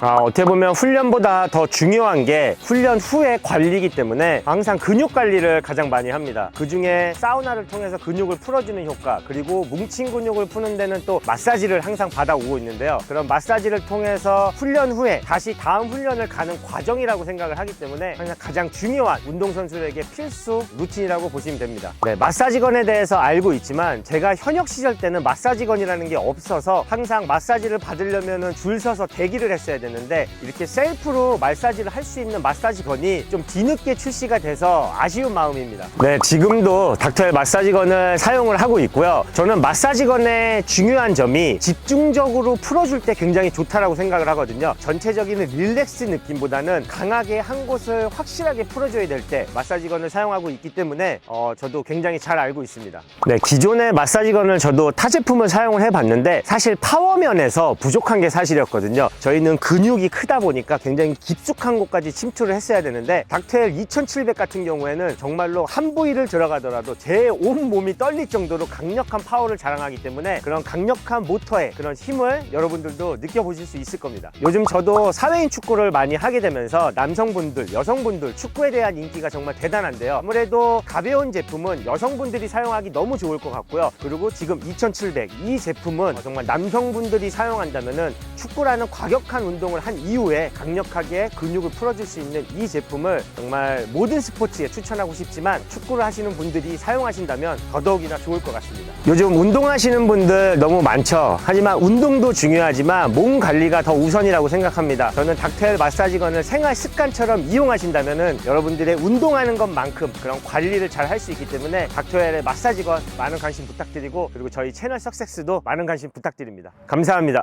아, 어떻게 보면 훈련보다 더 중요한 게 훈련 후의 관리이기 때문에 항상 근육 관리를 가장 많이 합니다. 그 중에 사우나를 통해서 근육을 풀어주는 효과, 그리고 뭉친 근육을 푸는 데는 또 마사지를 항상 받아오고 있는데요. 그런 마사지를 통해서 훈련 후에 다시 다음 훈련을 가는 과정이라고 생각을 하기 때문에 항상 가장 중요한 운동선수에게 필수 루틴이라고 보시면 됩니다. 네, 마사지건에 대해서 알고 있지만 제가 현역 시절 때는 마사지건이라는 게 없어서 항상 마사지를 받으려면 줄 서서 대기를 했어야 되는데 이렇게 셀프로 마사지를 할 수 있는 마사지건이 좀 뒤늦게 출시가 돼서 아쉬운 마음입니다. 네, 지금도 닥터엘 마사지건을 사용을 하고 있고요. 저는 마사지건의 중요한 점이 집중적으로 풀어줄 때 굉장히 좋다라고 생각을 하거든요. 전체적인 릴렉스 느낌보다는 강하게 한 곳을 확실하게 풀어줘야 될 때 마사지건을 사용하고 있기 때문에 어, 저도 굉장히 잘 알고 있습니다. 네, 기존의 마사지건을 저도 타 제품을 사용을 해봤는데 사실 파워면에서 부족한 게 사실이었거든요. 저희는 근육이 크다 보니까 굉장히 깊숙한 곳까지 침투를 했어야 되는데 닥터엘 2700 같은 경우에는 정말로 한 부위를 들어가더라도 제 온 몸이 떨릴 정도로 강력한 파워를 자랑하기 때문에 그런 강력한 모터의 그런 힘을 여러분들도 느껴보실 수 있을 겁니다. 요즘 저도 사회인 축구를 많이 하게 되면서 남성분들, 여성분들 축구에 대한 인기가 정말 대단한데요. 아무래도 가벼운 제품은 여성분들이 사용하기 너무 좋을 것 같고요. 그리고 지금 2700 이 제품은 정말 남성분들이 사용한다면은 축구라는 과격한 운동을 한 이후에 강력하게 근육을 풀어줄 수 있는 이 제품을 정말 모든 스포츠에 추천하고 싶지만 축구를 하시는 분들이 사용하신다면 더더욱이나 좋을 것 같습니다. 요즘 운동하시는 분들 너무 많죠. 하지만 운동도 중요하지만 몸 관리가 더 우선이라고 생각합니다. 저는 닥터엘 마사지건을 생활 습관처럼 이용하신다면은 여러분들의 운동하는 것만큼 그런 관리를 잘 할 수 있기 때문에 닥터엘의 마사지건 많은 관심 부탁드리고 그리고 저희 채널 석섹스도 많은 관심 부탁드립니다. 감사합니다.